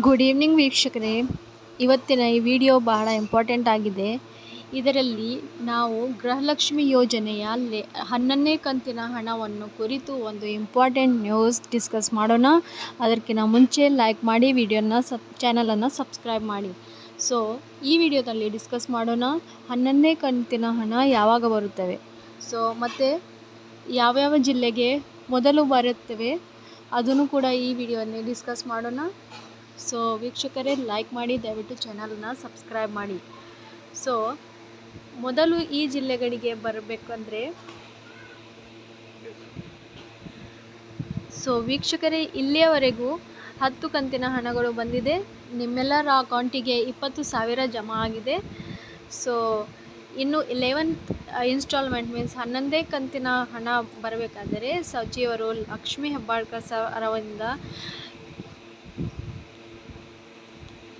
Good evening ವೀಕ್ಷಕರೇ. ಇವತ್ತಿನ ಈ ವಿಡಿಯೋ ಬಹಳ ಇಂಪಾರ್ಟೆಂಟ್ ಆಗಿದೆ. ಇದರಲ್ಲಿ ನಾವು ಗೃಹಲಕ್ಷ್ಮಿ ಯೋಜನೆಯ ಲೆ, ಹನ್ನೊಂದನೇ ಕಂತಿನ ಹಣವನ್ನು ಕುರಿತು ಒಂದು ಇಂಪಾರ್ಟೆಂಟ್ ನ್ಯೂಸ್ ಡಿಸ್ಕಸ್ ಮಾಡೋಣ. ಅದಕ್ಕಿಂತ ಮುಂಚೆ ಲೈಕ್ ಮಾಡಿ ವಿಡಿಯೋನ ಸಬ್ ಚಾನಲನ್ನು ಸಬ್ಸ್ಕ್ರೈಬ್ ಮಾಡಿ. ಸೊ ಈ ವಿಡಿಯೋದಲ್ಲಿ ಡಿಸ್ಕಸ್ ಮಾಡೋಣ, ಹನ್ನೊಂದನೇ ಕಂತಿನ ಹಣ ಯಾವಾಗ ಬರುತ್ತವೆ. ಸೊ ಮತ್ತು ಯಾವ್ಯಾವ ಜಿಲ್ಲೆಗೆ ಮೊದಲು ಬರುತ್ತವೆ, ಅದನ್ನು ಕೂಡ ಈ ವಿಡಿಯೋನಲ್ಲಿ ಡಿಸ್ಕಸ್ ಮಾಡೋಣ. ಸೊ ವೀಕ್ಷಕರೇ ಲೈಕ್ ಮಾಡಿ, ದಯವಿಟ್ಟು ಚಾನಲ್ನ ಸಬ್ಸ್ಕ್ರೈಬ್ ಮಾಡಿ. ಸೊ ಮೊದಲು ಈ ಜಿಲ್ಲೆಗಳಿಗೆ ಬರಬೇಕಂದ್ರೆ ಸೊ ವೀಕ್ಷಕರೇ, ಇಲ್ಲಿಯವರೆಗೂ ಹತ್ತು ಕಂತಿನ ಹಣಗಳು ಬಂದಿದೆ. ನಿಮ್ಮೆಲ್ಲರ ಅಕೌಂಟಿಗೆ ಇಪ್ಪತ್ತು ಸಾವಿರ ಜಮಾ ಆಗಿದೆ. ಸೊ ಇನ್ನು ಇಲೆವೆಂತ್ ಇನ್ಸ್ಟಾಲ್ಮೆಂಟ್ ಮೀನ್ಸ್ ಹನ್ನೊಂದೇ ಕಂತಿನ ಹಣ ಬರಬೇಕಾದರೆ ಸಚಿವರು ಲಕ್ಷ್ಮೀ ಹೆಬ್ಬಾಳ್ಕರ್ ಸರ್ ಅವರಿಂದ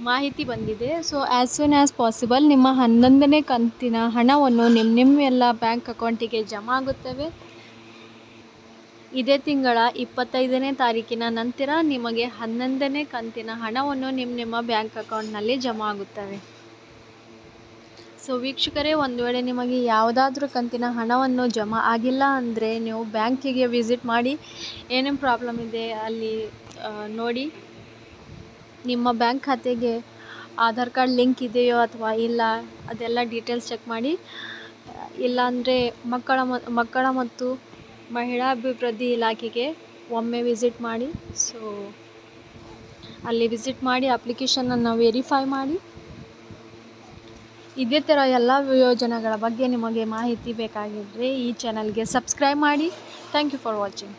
ಮಾಹಿತಿ ಬಂದಿದೆ. So as soon as possible ನಿಮ್ಮ ಹನ್ನೊಂದನೇ ಕಂತಿನ ಹಣವನ್ನು ನಿಮ್ಮ ನಿಮ್ಮ ಎಲ್ಲ ಬ್ಯಾಂಕ್ ಅಕೌಂಟಿಗೆ ಜಮಾ ಆಗುತ್ತವೆ. ಇದೇ ತಿಂಗಳ ಇಪ್ಪತ್ತೈದನೇ ತಾರೀಕಿನ ನಂತರ ನಿಮಗೆ ಹನ್ನೊಂದನೇ ಕಂತಿನ ಹಣವನ್ನು ನಿಮ್ಮ ನಿಮ್ಮ ಬ್ಯಾಂಕ್ ಅಕೌಂಟ್ನಲ್ಲಿ ಜಮಾ ಆಗುತ್ತವೆ. ಸೊ ವೀಕ್ಷಕರೇ, ಒಂದು ವೇಳೆ ನಿಮಗೆ ಯಾವುದಾದ್ರೂ ಕಂತಿನ ಹಣವನ್ನು ಜಮಾ ಆಗಿಲ್ಲ ಅಂದರೆ ನೀವು ಬ್ಯಾಂಕಿಗೆ ವಿಸಿಟ್ ಮಾಡಿ ಏನೇನು ಪ್ರಾಬ್ಲಮ್ ಇದೆ ಅಲ್ಲಿ ನೋಡಿ. ನಿಮ್ಮ ಬ್ಯಾಂಕ್ ಖಾತೆಗೆ ಆಧಾರ್ ಕಾರ್ಡ್ ಲಿಂಕ್ ಇದೆಯೋ ಅಥವಾ ಇಲ್ಲ, ಅದೆಲ್ಲ ಡೀಟೇಲ್ಸ್ ಚೆಕ್ ಮಾಡಿ. ಇಲ್ಲಾಂದರೆ ಮಕ್ಕಳ ಮಕ್ಕಳ ಮತ್ತು ಮಹಿಳಾ ಅಭಿವೃದ್ಧಿ ಇಲಾಖೆಗೆ ಒಮ್ಮೆ ವಿಸಿಟ್ ಮಾಡಿ. ಸೊ ಅಲ್ಲಿ ವಿಸಿಟ್ ಮಾಡಿ ಅಪ್ಲಿಕೇಶನನ್ನು ವೆರಿಫೈ ಮಾಡಿ. ಇದೇ ಥರ ಎಲ್ಲ ಯೋಜನೆಗಳ ಬಗ್ಗೆ ನಿಮಗೆ ಮಾಹಿತಿ ಬೇಕಾಗಿದ್ದರೆ ಈ ಚಾನಲ್ಗೆ ಸಬ್ಸ್ಕ್ರೈಬ್ ಮಾಡಿ. Thank you for watching